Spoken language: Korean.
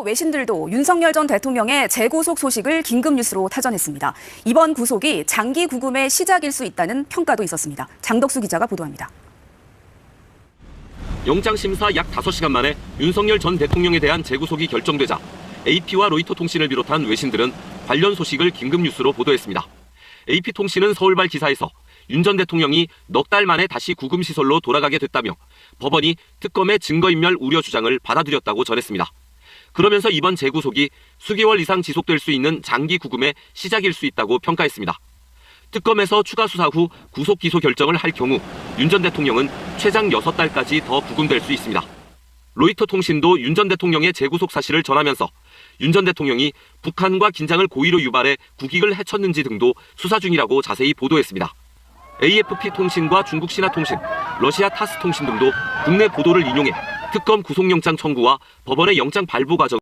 외신들도 윤석열 전 대통령의 재구속 소식을 긴급 뉴스로 타전했습니다. 이번 구속이 장기 구금의 시작일 수 있다는 평가도 있었습니다. 장덕수 기자가 보도합니다. 영장 심사 약 5시간 만에 윤석열 전 대통령에 대한 재구속이 결정되자 AP와 로이터 통신을 비롯한 외신들은 관련 소식을 긴급 뉴스로 보도했습니다. AP 통신은 서울발 기사에서 윤 전 대통령이 넉 달 만에 다시 구금 시설로 돌아가게 됐다며 법원이 특검의 증거인멸 우려 주장을 받아들였다고 전했습니다. 그러면서 이번 재구속이 수개월 이상 지속될 수 있는 장기 구금의 시작일 수 있다고 평가했습니다. 특검에서 추가 수사 후 구속 기소 결정을 할 경우 윤 전 대통령은 최장 6달까지 더 구금될 수 있습니다. 로이터 통신도 윤 전 대통령의 재구속 사실을 전하면서 윤 전 대통령이 북한과 긴장을 고의로 유발해 국익을 해쳤는지 등도 수사 중이라고 자세히 보도했습니다. AFP 통신과 중국 신화통신, 러시아 타스 통신 등도 국내 보도를 인용해 특검 구속영장 청구와 법원의 영장 발부 과정